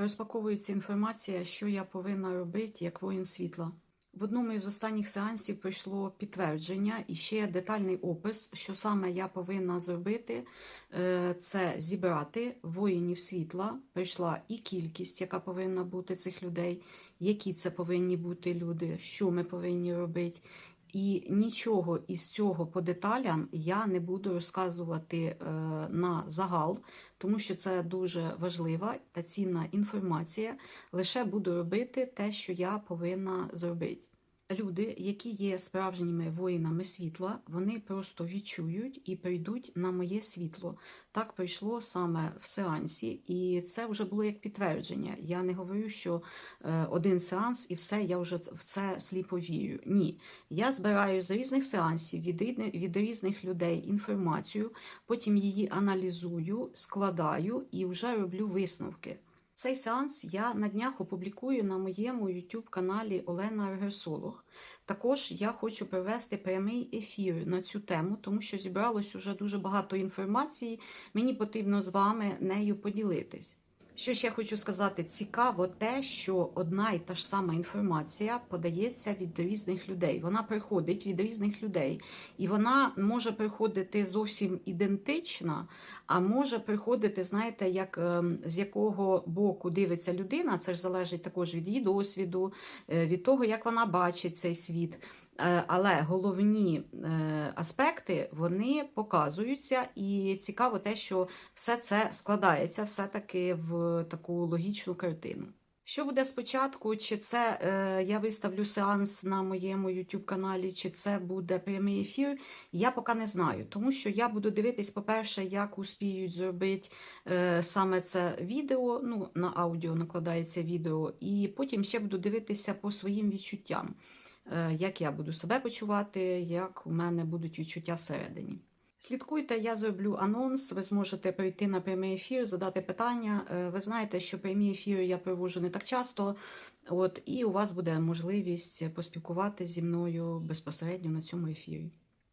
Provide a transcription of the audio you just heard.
Розпаковується інформація, що я повинна робити як воїн світла. В одному із останніх сеансів прийшло підтвердження і ще детальний опис, що саме я повинна зробити. Е, Це зібрати воїнів світла. Прийшла і кількість, яка повинна бути цих людей, які це повинні бути люди, що ми повинні робити. І нічого із цього по деталям я не буду розказувати е, на загал, тому що це дуже важлива та цінна інформація. Лише буду робити те, що я повинна зробити. Люди, які є справжніми воїнами світла, вони просто відчують і прийдуть на моє світло. Так прийшло саме в сеансі, і це вже було як підтвердження. Я не говорю, що е, один сеанс і все, я вже в це сліпо вірю. Ні, я збираю з різних сеансів від, від різних людей інформацію, потім її аналізую, складаю і вже роблю висновки. Цей сеанс я на днях опублікую на моєму YouTube каналі Олена Регесолог. Також я хочу провести прямий ефір на цю тему, тому що зібралось уже дуже багато інформації. Мені потрібно з вами нею поділитись. Що ще хочу сказати, цікаво те, що одна і та ж сама інформація подається від різних людей. Вона приходить від різних людей, і вона може приходити зовсім ідентична, а може приходити, знаєте, як ем, з якого боку дивиться людина. Це ж залежить також від її досвіду, е, від того, як вона бачить цей світ. Е, Але головні е, аспекти вони показуються, і цікаво те, що все це складається все-таки в таку логічну картину. Що буде спочатку? Чи це е, я виставлю сеанс на моєму YouTube каналі, чи це буде прямий ефір? Я поки не знаю, тому що я буду дивитись, по-перше, як успіють зробити е, саме це відео. Ну, на аудіо накладається відео, і потім ще буду дивитися по своїм відчуттям, як я буду себе почувати, як у мене будуть відчуття всередині. Слідкуйте, я зроблю анонс. Ви зможете прийти на прямий ефір, задати питання. Е, Ви знаєте, що прямі ефіри я проводжу не так часто. От і у вас буде можливість поспілкуватися зі мною безпосередньо на цьому ефірі.